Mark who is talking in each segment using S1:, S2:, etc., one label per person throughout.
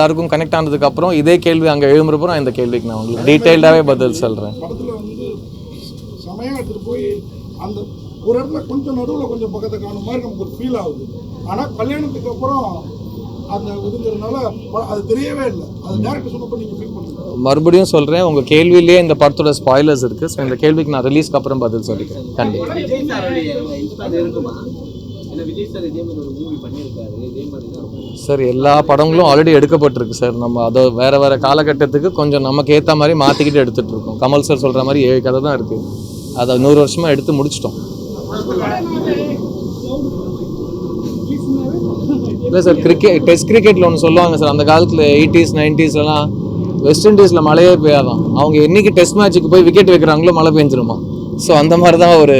S1: எல்லாருக்கும் கனெக்ட் ஆனதுக்கு அப்புறம் இதே கேள்வி அங்கே எழும்புறப்போ இந்த கேள்விக்கு நான் உங்களுக்கு டீட்டெயில்டாகவே பதில் சொல்கிறேன்
S2: ஒரு இடத்துல கொஞ்சம் நடுவுல கொஞ்சம் பக்கத்தை காணும் மாதிரி நமக்கு ஒரு ஃபீல் ஆகுது. ஆனா கல்யாணத்துக்கு அப்புறம் அந்த இதுங்கிறதுனால அது தெரியவே இல்லை. அது டேரக்டர் சொன்னப்போ நீங்க ஃபீல் பண்ணுங்க.
S1: மறுபடியும் சொல்கிறேன் உங்கள் கேள்வியிலேயே இந்த படத்தோட ஸ்பாய்லர்ஸ் இருக்குது ஸோ இந்த கேள்விக்கு நான் ரிலீஸ்க்கு அப்புறம் பதில் சொல்லிக்கிறேன். கண்டிப்பாக
S3: சார்
S1: எல்லா படங்களும் ஆல்ரெடி எடுக்கப்பட்டிருக்கு சார். நம்ம அதை வேற வேற காலகட்டத்துக்கு கொஞ்சம் நமக்கு ஏற்ற மாதிரி மாற்றிக்கிட்டு எடுத்துட்டு இருக்கோம். கமல் சார் சொல்கிற மாதிரி ஏழு கதை தான் இருக்குது அதை நூறு வருஷமாக எடுத்து முடிச்சிட்டோம். இல்லை சார் கிரிக்கெட் டெஸ்ட் கிரிக்கெட்டில் ஒன்று சொல்லுவாங்க சார். அந்த காலத்தில் எயிட்டிஸ் நைன்டிஸ்லாம் வெஸ்ட் இண்டீஸில் மழையே பெய்யாதான் அவங்க என்னைக்கு டெஸ்ட் மேட்ச்சுக்கு போய் விக்கெட் வைக்கிறாங்களோ மழை பெஞ்சிருமா ஸோ அந்த மாதிரி தான் ஒரு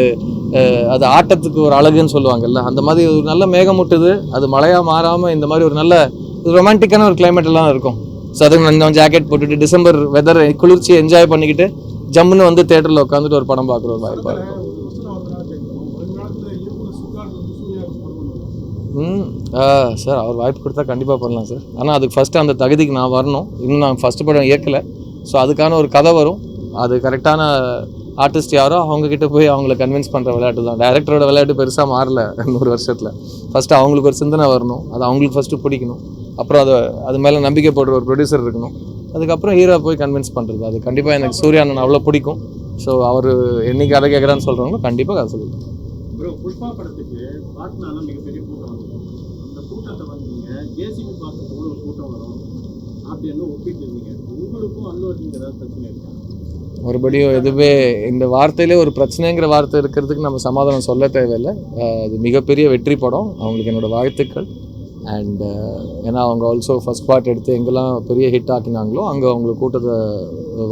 S1: அது ஆட்டத்துக்கு ஒரு அழகுன்னு சொல்லுவாங்கல்ல அந்த மாதிரி ஒரு நல்ல மேகமூட்டுது அது மழையாக மாறாமல் இந்த மாதிரி ஒரு நல்ல ரொமான்டிக்கான ஒரு கிளைமேட் எல்லாம் இருக்கும். ஸோ அதுக்கு நான் ஜாக்கெட் போட்டுட்டு டிசம்பர் வெதர் குளிர்ச்சி என்ஜாய் பண்ணிக்கிட்டு ஜம்முன்னு வந்து தேட்டரில் உட்காந்துட்டு ஒரு படம் பார்க்குற ஒரு வாய்ப்பாக இருக்கும். ம் ஆ சார் அவர் வாய்ப்பு கொடுத்தா கண்டிப்பாக பண்ணலாம் சார் ஆனால் அதுக்கு ஃபஸ்ட்டு அந்த தகுதிக்கு நான் வரணும். இன்னும் நான் ஃபஸ்ட்டு படம் இயக்கலை. ஸோ அதுக்கான ஒரு கதை வரும். அது கரெக்டான ஆர்டிஸ்ட் யாரோ அவங்கக்கிட்ட போய் அவங்கள கன்வின்ஸ் பண்ணுற விளையாட்டு தான். டேரக்டரோட விளையாட்டு பெருசாக மாறல நூறு வருஷத்தில். ஃபஸ்ட்டு அவங்களுக்கு ஒரு சிந்தனை வரணும். அது அவங்களுக்கு ஃபஸ்ட்டு பிடிக்கணும். அப்புறம் அதை அது மேலே நம்பிக்கை போடுற ஒரு ப்ரொடியூசர் இருக்கணும். அதுக்கப்புறம் ஹீரோ போய் கன்வின்ஸ் பண்ணுறது அது கண்டிப்பாக எனக்கு சூர்யா அண்ணன் அவ்வளோ பிடிக்கும். ஸோ அவர் என்னைக்கு அதை கேட்குறான்னு சொல்கிறவங்களோ கண்டிப்பாக அதை சொல்லுவேன்
S4: கூட்டம் வரும். அப்படின்னு ஒப்பிட்டு இருந்தீங்க உங்களுக்கும் அல்லு அர்ஜுனுக்கு ஏதாவது பிரச்சனை இருக்கா?
S1: மறுபடியும் எதுவே இந்த வார்த்தையிலே ஒரு பிரச்சனைங்கிற வார்த்தை இருக்கிறதுக்கு நம்ம சமாதானம் சொல்ல தேவையில்லை. அது மிகப்பெரிய வெற்றி படம். அவங்களுக்கு என்னோடய வாழ்த்துக்கள். அண்டு ஏன்னா அவங்க ஆல்சோ ஃபஸ்ட் பார்ட் எடுத்து எங்கெல்லாம் பெரிய ஹிட் ஆக்கினாங்களோ அங்கே அவங்க கூட்டத்தை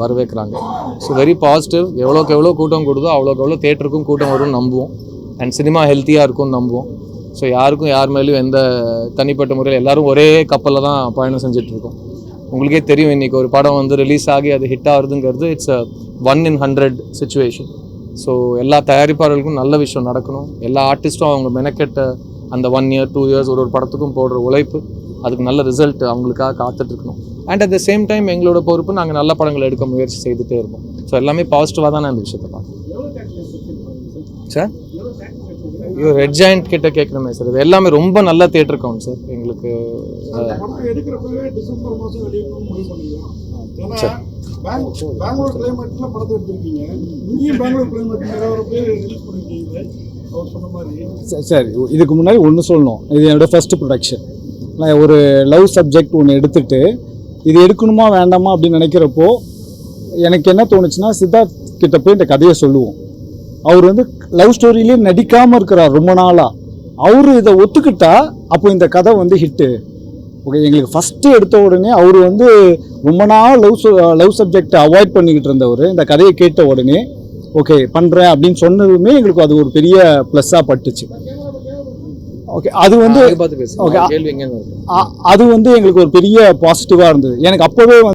S1: வரவேற்கிறாங்க. ஸோ வெரி பாசிட்டிவ் எவ்வளோக்கு எவ்வளோ கூட்டம் கொடுதோ அவ்வளோக்கு எவ்வளோ தேட்டருக்கும் கூட்டம் வரும்னு நம்புவோம். அண்ட் சினிமா ஹெல்த்தியாக இருக்கும்னு நம்புவோம். ஸோ யாருக்கும் யார் மேலேயும் எந்த தனிப்பட்ட முறையில் எல்லாரும் ஒரே கப்பலில் தான் பயணம் செஞ்சிட்ருக்கோம் இருக்கோம். உங்களுக்கே தெரியும் இன்னைக்கு ஒரு படம் வந்து ரிலீஸ் ஆகி அது hit ஆகுதுங்கிறது it's a one in hundred situation so எல்லா தயாரிப்பாளர்களுக்கும் நல்ல விஷயம் நடக்கணும். எல்லா ஆர்டிஸ்ட்டும் அவங்க மெனக்கெட்ட அந்த ஒன் இயர் டூ இயர்ஸ் ஒரு ஒரு படத்துக்கும் போடுற உழைப்பு அதுக்கு நல்ல ரிசல்ட் அவங்களுக்காக காத்துட்டு இருக்கணும் and at the same time எங்களோட பொறுப்பு நாங்கள் நல்ல படங்கள் எடுக்க முயற்சி செய்துட்டே இருப்போம். ஸோ எல்லாமே பாசிட்டிவாக தான் நான் இந்த விஷயத்தை பார்க்குறேன் சார் ஐயோ ரெட் ஜாயிண்ட் கிட்ட கேட்கணுமே சார் இது எல்லாமே ரொம்ப நல்ல தேட்டர் கவுண்ட் சார் எங்களுக்கு
S5: சரி. இதுக்கு முன்னாடி ஒன்று சொல்லணும். இது என்னோட ஃபர்ஸ்ட் ப்ரொடக்ஷன் நான் ஒரு லவ் சப்ஜெக்ட் ஒன்று எடுத்துட்டு இது எடுக்கணுமா வேண்டாமா அப்படின்னு நினைக்கிறப்போ எனக்கு என்ன தோணுச்சுன்னா சித்தார்த் கிட்ட போய் இந்த கதையை சொல்லுவோம். அவர் வந்து லவ் ஸ்டோரியிலே நடிக்காமல் இருக்கிறார் ரொம்ப நாளாக அவர் இதை ஒத்துக்கிட்டா அப்போ இந்த கதை வந்து ஹிட்டு ஓகே எங்களுக்கு ஃபஸ்ட்டு எடுத்த உடனே அவர் வந்து ரொம்ப நாள் லவ் லவ் சப்ஜெக்டை அவாய்ட் பண்ணிக்கிட்டு இருந்தவர். இந்த கதையை கேட்ட உடனே ஓகே பண்ணுறேன் அப்படின்னு சொன்னதுமே எங்களுக்கு அது ஒரு பெரிய ப்ளஸ்ஸாக பட்டுச்சு. ஓகே அது வந்து அ- அது வந்து எங்களுக்கு ஒரு பெரிய பாசிட்டிவாக இருந்தது. எனக்கு அப்போவே வந்து